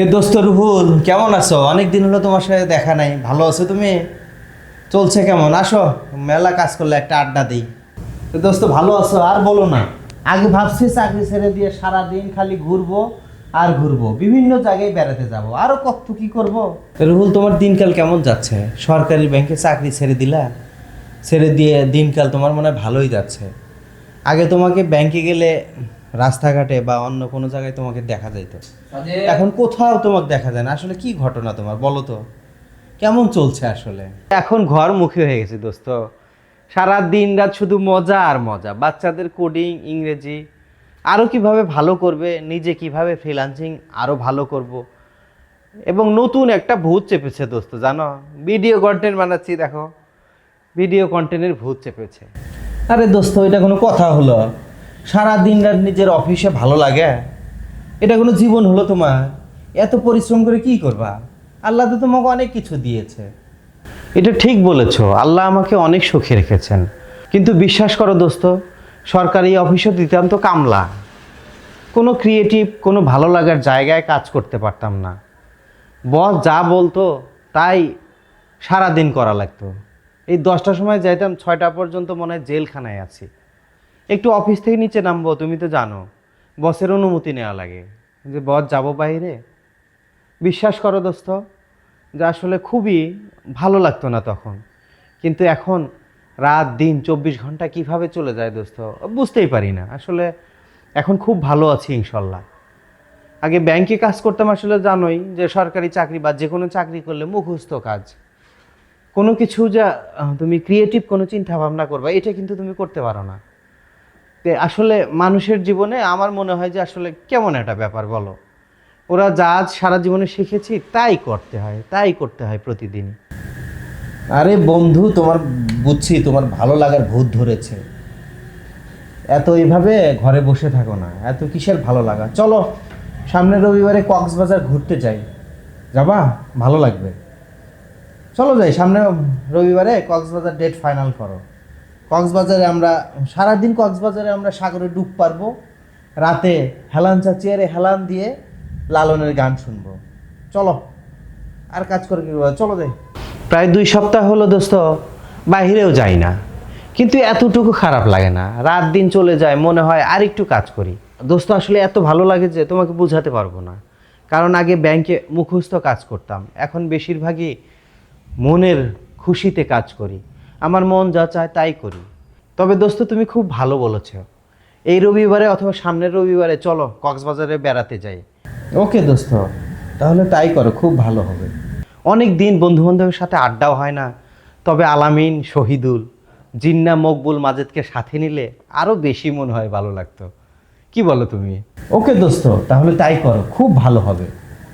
এ দোস্ত রুহুল, কেমন আছো? অনেক দিন হলো তোমার সাথে দেখা নাই। ভালো আছো তুমি? চলছে কেমন? আসো, মেলা কাজ করলে একটা আড্ডা দিই। তো দোস্ত, ভালো আছো? আর বলো না। আগে ভাবছি চাকরি ছেড়ে দিয়ে সারা দিন খালি ঘুরবো আর ঘুরবো। বিভিন্ন জায়গায় বেড়াতে যাব। আরও কত কি করব? রুহুল, তোমার দিনকাল কেমন যাচ্ছে? সরকারি ব্যাংকে চাকরি ছেড়ে দিলা? ছেড়ে দিয়ে দিনকাল তোমার মনে হয় ভালোই যাচ্ছে। আগে তোমাকে ব্যাংকে গেলে রাস্তাঘাটে বা অন্য কোনো জায়গায় তোমাকে দেখা যাইতো। এখন কোথাও তোমাকে দেখা যায় না। আসলে কি ঘটনা তোমার? বলো তো। কেমন চলছে আসলে? এখন ঘর মুখী হয়ে গেছে দোস্ত। সারা দিন রাত শুধু মজা আর মজা। বাচ্চাদের কোডিং ইংরেজি আরও কীভাবে ভালো করবে নিজে কীভাবে ফ্রিলান্সিং আরও ভালো করব। এবং নতুন একটা ভূত চেপেছে দোস্ত জানো? ভিডিও কন্টেন্ট বানাচ্ছি দেখো। ভিডিও কন্টেন্টের ভূত চেপেছে। আরে দোস্ত এটা কোনো কথা হলো। সারা দিন রাত নিজের অফিসে ভালো লাগে? এটা কোনো জীবন হলো তোমার? এত পরিশ্রম করে কি করবা? আল্লাহ তো তোমাকে অনেক কিছু দিয়েছে। এটা ঠিক বলেছ, আল্লাহ আমাকে অনেক সুখে রেখেছেন। কিন্তু বিশ্বাস করো দোস্ত, সরকারি অফিসে দিতাম তো কামলা। কোনো ক্রিয়েটিভ কোনো ভালো লাগার জায়গায় কাজ করতে পারতাম না। বস যা বলতো, তাই সারা দিন করা লাগতো। এই দশটার সময় যাইতাম, ছয়টা পর্যন্ত মনে হয় জেলখানায় আছি। একটু অফিস থেকে নিচে নামবো, তুমি তো জানো। বসের অনুমতি নেওয়া লাগে। যে, বস, যাব বাইরে? বিশ্বাস করো দোস্ত, যে আসলে খুবই ভালো লাগতো না তখন। কিন্তু এখন রাত, দিন, চব্বিশ ঘণ্টা কীভাবে চলে যায় দোস্ত, বুঝতেই পারি না। আসলে এখন খুব ভালো আছি, ইনশাল্লাহ। আগে ব্যাংকে কাজ করতাম আসলে জানোই যে, সরকারি চাকরি বা যে কোনো চাকরি করলে মুখস্থ কাজ। কোনো কিছু যা তুমি ক্রিয়েটিভ কোনো চিন্তা ভাবনা করবা, এটা কিন্তু তুমি করতে পারো না। আসলে মানুষের জীবনে আমার মনে হয় যে আসলে কেমন একটা ব্যাপার বলো? ওরা যা আজ সারা জীবনে শিখেছি তাই করতে হয়, তাই করতে হয় প্রতিদিন। আরে বন্ধু, তোমার বুঝছি, তোমার ভালো লাগার ভূত ধরেছে। এত এইভাবে ঘরে বসে থাকো না, এত কিসের ভালো লাগা? চলো, সামনের রবিবারে কক্সবাজার ঘুরতে যাই। যাবা? ভালো লাগবে। চলো যাই সামনে রবিবারে কক্সবাজার ডেট ফাইনাল করো। কক্সবাজারে আমরা, সারাদিন কক্সবাজারে আমরা সাগরে ডুব পারব, রাতে হেলান চেয়ারে হেলান দিয়ে লালনের গান শুনব। চলো, আর কাজ করে কি? চলো যাই। প্রায় দুই সপ্তাহ হলো দোস্ত বাহিরেও যাই না। কিন্তু এতটুকু খারাপ লাগে না। রাত দিন চলে যায়, মনে হয় আর একটু কাজ করি। দোস্ত, আসলে এত ভালো লাগে যে তোমাকে বোঝাতে পারব না। কারণ আগে ব্যাংকে মুখস্থ কাজ করতাম। এখন বেশিরভাগই মনের খুশিতে কাজ করি। আমার মন যা চায় তাই করি। তবে দোস্ত তুমি খুব ভালো বলেছ। এই রবিবারে অথবা সামনের রবিবারে চলো কক্সবাজারে বেড়াতে যাই। ওকে দোস্ত তাহলে তাই করো খুব ভালো হবে। অনেক দিন বন্ধু বান্ধবের সাথে আড্ডাও হয় না। তবে আলামিন শহীদুল জিন্না মকবুল মাজেদকে সাথে নিলে আরও বেশি মনে হয় ভালো লাগতো। কি বলো তুমি? ওকে দোস্ত তাহলে তাই করো খুব ভালো হবে।